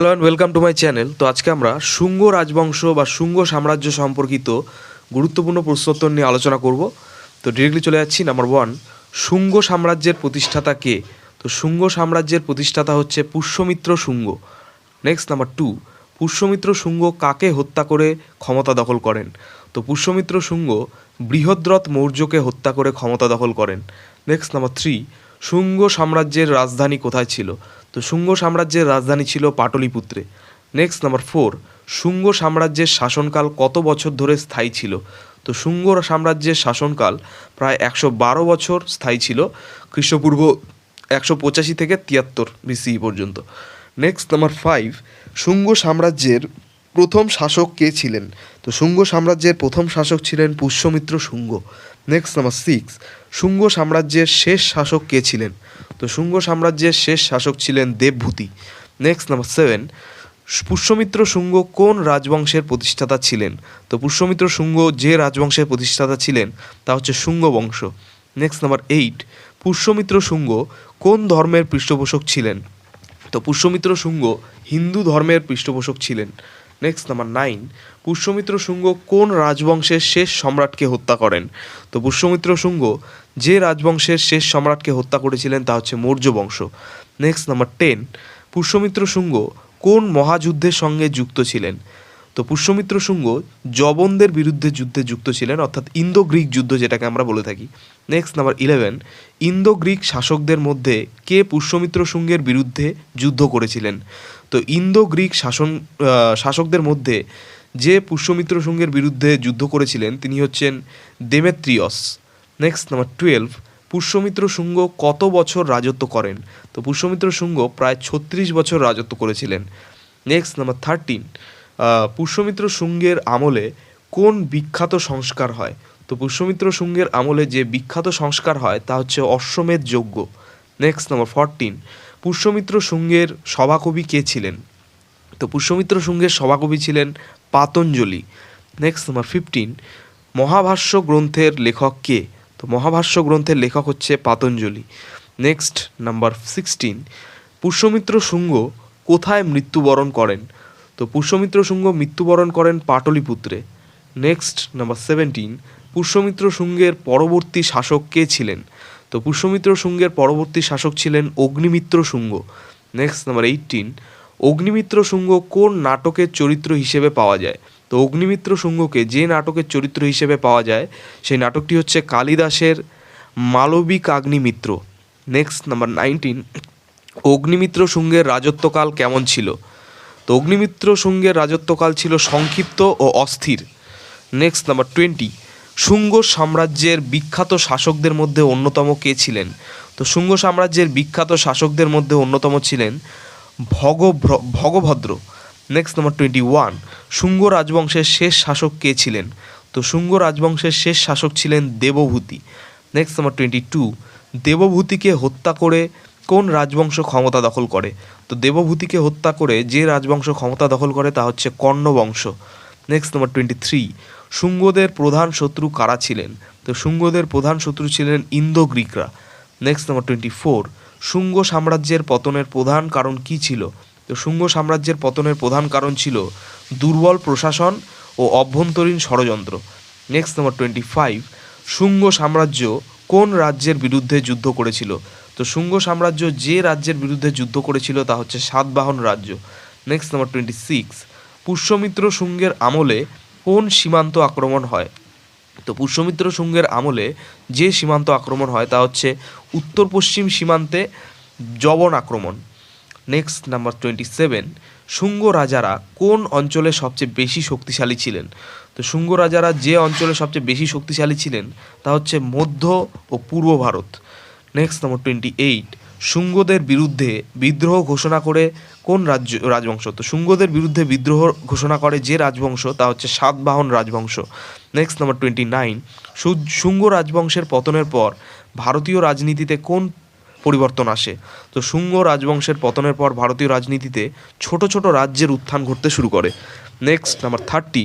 Hello and welcome to my channel তো আজকে আমরা শুঙ্গ রাজবংশ বা শুঙ্গ সাম্রাজ্য সম্পর্কিত গুরুত্বপূর্ণ প্রশ্নোত্তর নিয়ে আলোচনা করব। তো ডিরেক্টলি চলে যাচ্ছি নাম্বার ওয়ান শুঙ্গ সাম্রাজ্যের প্রতিষ্ঠাতা কে? তো শুঙ্গ সাম্রাজ্যের প্রতিষ্ঠাতা হচ্ছে Pushyamitra Shunga. Next number two Pushyamitra Shunga কাকে হত্যা করে ক্ষমতা দখল করেন? তো পুষ্যমিত্র শুঙ্গ বৃহদ্রথ মৌর্যকে হত্যা করে ক্ষমতা দখল করেন। নেক্সট নাম্বার থ্রি শুঙ্গ সাম্রাজ্যের রাজধানী কোথায় ছিল? তো শুঙ্গ সাম্রাজ্যের রাজধানী ছিল পাটলিপুত্রে। নেক্সট নাম্বার ফোর শুঙ্গ সাম্রাজ্যের শাসনকাল কত বছর ধরে স্থায়ী ছিল? তো শুঙ্গ সাম্রাজ্যের শাসনকাল প্রায় একশো বারো বছর স্থায়ী ছিল, খ্রিস্টপূর্ব একশো পঁচাশি থেকে তিয়াত্তর বিসি পর্যন্ত। নেক্সট নাম্বার ফাইভ শুঙ্গ সাম্রাজ্যের প্রথম শাসক কে ছিলেন? তো শুঙ্গ সাম্রাজ্যের প্রথম শাসক ছিলেন Pushyamitra Shunga. Next number six Shunga সাম্রাজ্যের শেষ শাসক কে ছিলেন? তো শুঙ্গ সাম্রাজ্যের শেষ শাসক ছিলেন Devabhuti. Next number seven Pushyamitra Shunga কোন রাজবংশের প্রতিষ্ঠাতা ছিলেন? তো পুষ্যমিত্র শুঙ্গ যে রাজবংশের প্রতিষ্ঠাতা ছিলেন, তা হচ্ছে শুঙ্গ বংশ। Next number eight Pushyamitra Shunga কোন ধর্মের পৃষ্ঠপোষক ছিলেন? তো পুষ্যমিত্র শুঙ্গ হিন্দু ধর্মের পৃষ্ঠপোষক ছিলেন। Next number nine Pushyamitra Shunga কোন রাজবংশের শেষ সম্রাটকে হত্যা করেন? তো পুষ্যমিত্র শুঙ্গ যে রাজবংশের শেষ সম্রাটকে হত্যা করেছিলেন তা হচ্ছে মৌর্য বংশ। Next number ten Pushyamitra Shunga কোন মহাযুদ্ধের সঙ্গে যুক্ত ছিলেন? তো পুষ্যমিত্র শুঙ্গ জবনদের বিরুদ্ধে যুদ্ধে যুক্ত ছিলেন, অর্থাৎ ইন্দো গ্রিক যুদ্ধ যেটাকে আমরা বলে থাকি। Next number eleven Indo Greek শাসকদের মধ্যে কে পুষ্যমিত্র শুঙ্গের বিরুদ্ধে যুদ্ধ করেছিলেন? তো ইন্দো গ্রিক শাসন শাসকদের মধ্যে যে পুষ্যমিত্র শুঙ্গের বিরুদ্ধে যুদ্ধ করেছিলেন, তিনি হচ্ছেন Demetrius. Next number twelve Pushyamitra Shunga কত বছর রাজত্ব করেন? তো পুষ্যমিত্র শুঙ্গ প্রায় ছত্রিশ বছর রাজত্ব করেছিলেন। নেক্সট নাম্বার থার্টিন পুষ্যমিত্র শুঙ্গের আমলে কোন বিখ্যাত সংস্কার হয়? তো পুষ্যমিত্র শুঙ্গের আমলে যে বিখ্যাত সংস্কার হয়, তা হচ্ছে অশ্বমেধ যজ্ঞ। নেক্সট নাম্বার ফরটিন পুষ্যমিত্র শুঙ্গের সভাকবি কে ছিলেন? তো পুষ্যমিত্র শুঙ্গের সভাকবি ছিলেন Patanjali. Next number fifteen Mahabhashya গ্রন্থের লেখক কে? তো মহাভাষ্য গ্রন্থের লেখক হচ্ছে Patanjali. Next number sixteen Pushyamitra Shunga কোথায় মৃত্যুবরণ করেন? তো পুষ্যমিত্র শুঙ্গ মৃত্যুবরণ করেন পাটলিপুত্রে। নেক্সট নাম্বার সেভেন্টিন পুষ্যমিত্র শুঙ্গের পরবর্তী শাসক কে ছিলেন? তো পুষ্যমিত্র শুঙ্গের পরবর্তী শাসক ছিলেন Agnimitra Shunga. Next number eighteen Agnimitra Shunga কোন নাটকের চরিত্র হিসেবে পাওয়া যায়? তো অগ্নিমিত্র শুঙ্গকে যে নাটকের চরিত্র হিসেবে পাওয়া যায়, সেই নাটকটি হচ্ছে কালিদাসের Malavikagnimitra next number nineteen Agnimitra শুঙ্গের রাজত্বকাল কেমন ছিল? তো অগ্নিমিত্র শুঙ্গের রাজত্বকাল ছিল সংক্ষিপ্ত ও অস্থির। নেক্সট নাম্বার টোয়েন্টি শুঙ্গ সাম্রাজ্যের বিখ্যাত শাসকদের মধ্যে অন্যতম কে ছিলেন? তো শুঙ্গ সাম্রাজ্যের বিখ্যাত শাসকদের মধ্যে অন্যতম ছিলেন ভগভ্র Bhagabhadra. Next number twenty one Shunga রাজবংশের শেষ শাসক কে ছিলেন? তো শুঙ্গ রাজবংশের শেষ শাসক ছিলেন দেবভূতি। নেক্সট নাম্বার টোয়েন্টি টু দেবভূতিকে হত্যা করে কোন রাজবংশ ক্ষমতা দখল করে? তো দেবভূতিকে হত্যা করে যে রাজবংশ ক্ষমতা দখল করে তা হচ্ছে কর্ণ বংশ নেক্সট নাম্বার টোয়েন্টি থ্রি শুঙ্গদের প্রধান শত্রু কারা ছিলেন? তো শুঙ্গদের প্রধান শত্রু ছিলেন Indo গ্রিকরা next number twenty four Shunga সাম্রাজ্যের পতনের প্রধান কারণ কি ছিল? তো শুঙ্গ সাম্রাজ্যের পতনের প্রধান কারণ ছিল দুর্বল প্রশাসন ও অভ্যন্তরীণ ষড়যন্ত্র। Next number twenty five Shunga সাম্রাজ্য কোন রাজ্যের বিরুদ্ধে যুদ্ধ করেছিল? তো শুঙ্গ সাম্রাজ্য যে রাজ্যের বিরুদ্ধে যুদ্ধ করেছিল তা হচ্ছে সাতবাহন রাজ্য। Next number twenty six Pushyamitra শুঙ্গের আমলে কোন সীমান্ত আক্রমণ হয়? তো পুষ্যমিত্র শুঙ্গের আমলে যে সীমান্ত আক্রমণ হয় তা হচ্ছে উত্তর পশ্চিম সীমান্তে জবন আক্রমণ। Next number twenty seven Shunga রাজারা কোন অঞ্চলে সবচেয়ে বেশি শক্তিশালী ছিলেন? তো শুঙ্গ রাজারা যে অঞ্চলে সবচেয়ে বেশি শক্তিশালী ছিলেন তা হচ্ছে মধ্য ও পূর্ব Bharat. Next number twenty eight শুঙ্গদের বিরুদ্ধে বিদ্রোহ ঘোষণা করে কোন রাজ্য, রাজবংশ? তো শুঙ্গদের বিরুদ্ধে বিদ্রোহ ঘোষণা করে যে রাজবংশ, তা হচ্ছে সাতবাহন রাজবংশ। Next number twenty nine Shunga রাজবংশের পতনের পর ভারতীয় রাজনীতিতে কোন পরিবর্তন আসে? তো শুঙ্গ রাজবংশের পতনের পর ভারতীয় রাজনীতিতে ছোট ছোট রাজ্যের উত্থান ঘটতে শুরু করে। নেক্সট নাম্বার থার্টি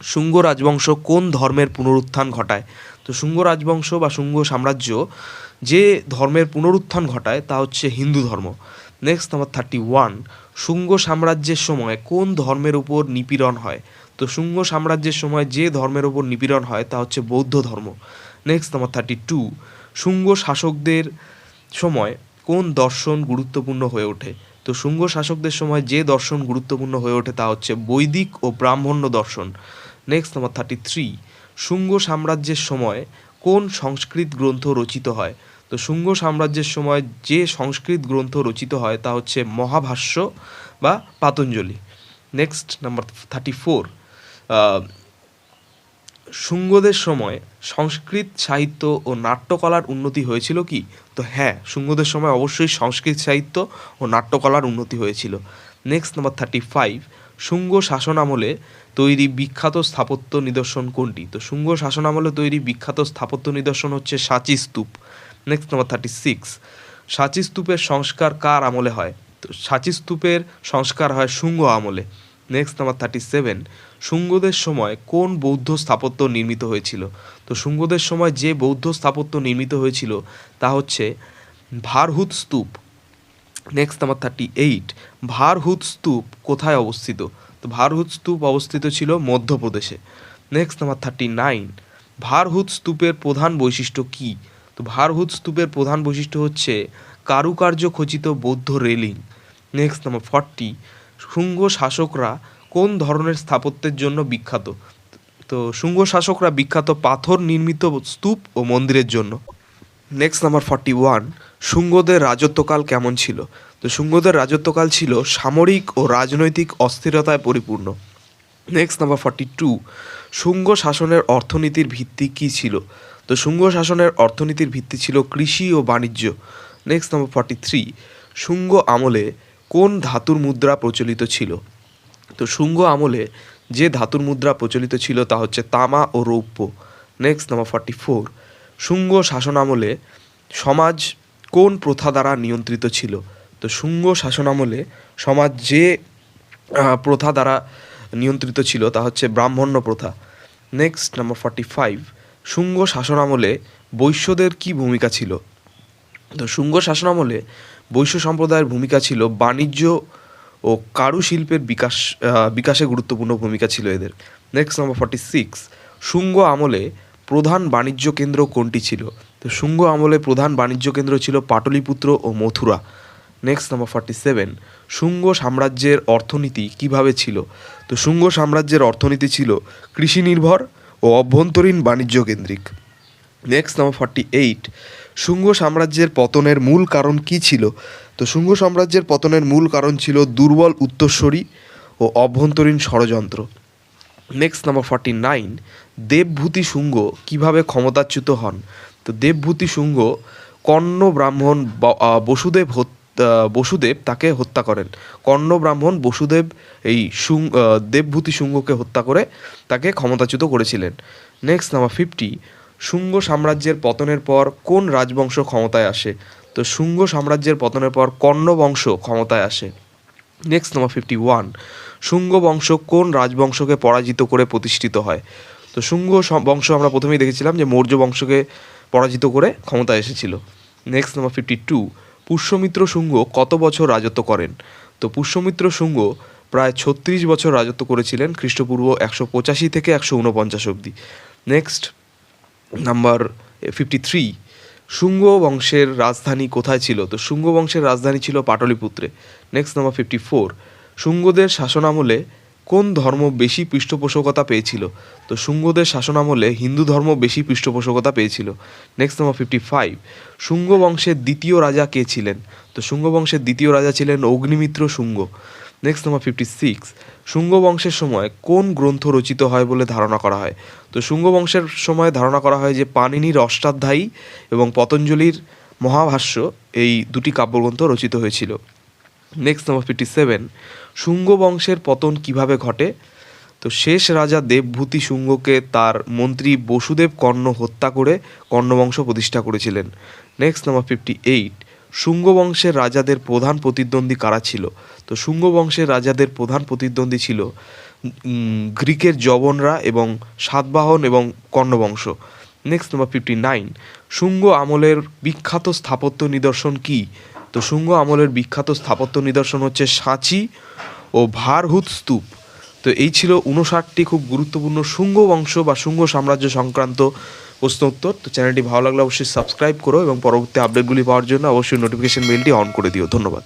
শুঙ্গ রাজবংশ কোন ধর্মের পুনরুত্থান ঘটায়? তো শুঙ্গ রাজবংশ বা শুঙ্গ সাম্রাজ্য যে ধর্মের পুনরুত্থান ঘটায় তা হচ্ছে হিন্দু ধর্ম। Next number thirty one Shunga সাম্রাজ্যের সময় কোন ধর্মের উপর নিপীড়ন হয়? তো শুঙ্গ সাম্রাজ্যের সময় যে ধর্মের উপর নিপীড়ন হয় তা হচ্ছে বৌদ্ধ ধর্ম। Next number thirty two Shunga শাসকদের সময় কোন দর্শন গুরুত্বপূর্ণ হয়ে ওঠে? তো শুঙ্গ শাসকদের সময় যে দর্শন গুরুত্বপূর্ণ হয়ে ওঠে তা হচ্ছে বৈদিক ও ব্রাহ্মণ্য দর্শন। Next number thirty three Shunga সাম্রাজ্যের সময় কোন সংস্কৃত গ্রন্থ রচিত হয়? তো শুঙ্গ সাম্রাজ্যের সময় যে সংস্কৃত গ্রন্থ রচিত হয় তা হচ্ছে মহাভাষ্য বা Patanjali. Next number thirty four শুঙ্গদের সময় সংস্কৃত সাহিত্য ও নাট্যকলার উন্নতি হয়েছিল কি? তো হ্যাঁ শুঙ্গদের সময় অবশ্যই সংস্কৃত সাহিত্য ও নাট্যকলার উন্নতি হয়েছিল। Next number thirty five Shunga শাসনামলে তৈরি বিখ্যাত স্থাপত্য নিদর্শন কোনটি? তো শুঙ্গ শাসনামলে তৈরি বিখ্যাত স্থাপত্য নিদর্শন হচ্ছে সাঁচি স্তূপ। নেক্সট নাম্বার থার্টি সিক্স সাঁচি স্তূপের সংস্কার কার আমলে হয়? তো সাঁচি স্তূপের সংস্কার হয় শুঙ্গ আমলে। নেক্সট নাম্বার থার্টি সেভেন শুঙ্গদের সময় কোন বৌদ্ধ স্থাপত্য নির্মিত হয়েছিল? তো শুঙ্গদের সময় যে বৌদ্ধ স্থাপত্য নির্মিত হয়েছিল তা হচ্ছে ভারহুত স্তূপ। Next number thirty eight Bharhut স্তূপ কোথায় অবস্থিত? তো ভারহুত স্তূপ অবস্থিত ছিল মধ্যপ্রদেশে। Next number thirty nine Bharhut স্তূপের প্রধান বৈশিষ্ট্য কী? তো ভারহুত স্তূপের প্রধান বৈশিষ্ট্য হচ্ছে কারুকার্য খচিত বৌদ্ধ railing. Next number forty Shunga শাসকরা কোন ধরনের স্থাপত্যের জন্য বিখ্যাত? তো শুঙ্গ শাসকরা বিখ্যাত পাথর নির্মিত স্তূপ ও মন্দিরের জন্য। নেক্সট নাম্বার ফর্টি ওয়ান শুঙ্গদের রাজত্বকাল কেমন ছিল? তো শুঙ্গদের রাজত্বকাল ছিল সামরিক ও রাজনৈতিক অস্থিরতায় পরিপূর্ণ। Next number forty two Shunga শাসনের অর্থনীতির ভিত্তি কী ছিল? তো শুঙ্গ শাসনের অর্থনীতির ভিত্তি ছিল কৃষি ও বাণিজ্য। Next number forty three Shunga আমলে কোন ধাতুর মুদ্রা প্রচলিত ছিল? তো শুঙ্গ আমলে যে ধাতুর মুদ্রা প্রচলিত ছিল তা হচ্ছে তামা ও রৌপ্য। Next number forty four Shunga শাসন আমলে সমাজ কোন প্রথা দ্বারা নিয়ন্ত্রিত ছিল? তো শুঙ্গ শাসন আমলে সমাজ যে প্রথা দ্বারা নিয়ন্ত্রিত ছিল তা হচ্ছে ব্রাহ্মণ্য প্রথা। Next number forty five Shunga শাসন আমলে বৈশ্যদের কী ভূমিকা ছিল? তো শুঙ্গ শাসনামলে বৈশ্য সম্প্রদায়ের ভূমিকা ছিল বাণিজ্য ও কারুশিল্পের বিকাশ বিকাশে গুরুত্বপূর্ণ ভূমিকা ছিল এদের। Next number forty six Shunga আমলে প্রধান বাণিজ্য কেন্দ্র কোনটি ছিল? তো শুঙ্গ আমলে প্রধান বাণিজ্য কেন্দ্র ছিল পাটলিপুত্র ও Mathura. Next number forty seven Shunga সাম্রাজ্যের অর্থনীতি কীভাবে ছিল? তো শুঙ্গ সাম্রাজ্যের অর্থনীতি ছিল কৃষি নির্ভর ও অভ্যন্তরীণ বাণিজ্য কেন্দ্রিক। Next number forty eight Shunga সাম্রাজ্যের পতনের মূল কারণ কী ছিল? তো শুঙ্গ সাম্রাজ্যের পতনের মূল কারণ ছিল দুর্বল উত্তরস্বরী ও অভ্যন্তরীণ ষড়যন্ত্র। নেক্সট নাম্বার ফর্টি নাইন দেবভূতি শুঙ্গ কীভাবে ক্ষমতাচ্যুত হন? তো দেবভূতি শুঙ্গ কর্ণ ব্রাহ্মণ বসুদেব বসুদেব তাকে হত্যা করেন। কর্ণ ব্রাহ্মণ বসুদেব এই শুং দেবভূতি শুঙ্গকে হত্যা করে তাকে ক্ষমতাচ্যুত করেছিলেন। নেক্সট নাম্বার ফিফটি শুঙ্গ সাম্রাজ্যের পতনের পর কোন রাজবংশ ক্ষমতায় আসে? তো শুঙ্গ সাম্রাজ্যের পতনের পর কর্ণ বংশ ক্ষমতায় আসে। Next number fifty one Shunga বংশ কোন রাজবংশকে পরাজিত করে প্রতিষ্ঠিত হয়? তো শুঙ্গ বংশ আমরা প্রথমেই দেখেছিলাম যে মৌর্য বংশকে পরাজিত করে ক্ষমতায় এসেছিল। Next number fifty two Pushyamitra Shunga কত বছর রাজত্ব করেন? তো পুষ্যমিত্র শুঙ্গ প্রায় ছত্রিশ বছর রাজত্ব করেছিলেন, খ্রিস্টপূর্ব একশো পঁচাশি থেকে একশো উনপঞ্চাশ অবধি। Next number fifty three Shunga বংশের রাজধানী কোথায় ছিল? তো শুঙ্গ বংশের রাজধানী ছিল পাটলিপুত্রে। নেক্সট নাম্বার ফিফটি ফোর শুঙ্গদের শাসনামলে কোন ধর্ম বেশি পৃষ্ঠপোষকতা পেয়েছিল? তো শুঙ্গদের শাসনামলে হিন্দু ধর্ম বেশি পৃষ্ঠপোষকতা পেয়েছিল। Next number fifty five Shunga বংশের দ্বিতীয় রাজা কে ছিলেন? তো শুঙ্গ বংশের দ্বিতীয় রাজা ছিলেন Agnimitra Shunga. Next number fifty six Shunga বংশের সময় কোন গ্রন্থ রচিত হয় বলে ধারণা করা হয়? তো শুঙ্গ বংশের সময় ধারণা করা হয় যে পানিনির অষ্টাধ্যায়ী এবং পতঞ্জলির মহাভাষ্য এই দুটি কাব্যগ্রন্থ রচিত হয়েছিল। Next number fifty seven Shunga বংশের পতন কীভাবে ঘটে? তো শেষ রাজা দেবভূতি শুঙ্গকে তার মন্ত্রী বসুদেব কর্ণ হত্যা করে কর্ণবংশ প্রতিষ্ঠা করেছিলেন। Next number fifty eight Shunga বংশের রাজাদের প্রধান প্রতিদ্বন্দ্বী কারা ছিল? তো শুঙ্গ বংশের রাজাদের প্রধান প্রতিদ্বন্দ্বী ছিল গ্রিকের জবনরা এবং সাতবাহন এবং কর্ণবংশ। Next number fifty nine Shunga আমলের বিখ্যাত স্থাপত্য নিদর্শন কি? তো শুঙ্গ আমলের বিখ্যাত স্থাপত্য নিদর্শন হচ্ছে সাঁচি ও ভারহুত স্তূপ। তো এই ছিল উনষাটটি খুব গুরুত্বপূর্ণ শুঙ্গ বংশ বা শুঙ্গ সাম্রাজ্য সংক্রান্ত প্রশ্ন উত্তর। তো চ্যানেলটি ভালো লাগলে অবশ্যই সাবস্ক্রাইব করো এবং পরবর্তী আপডেটগুলি পাওয়ার জন্য অবশ্যই নোটিফিকেশন মেলটি অন করে দিও। ধন্যবাদ।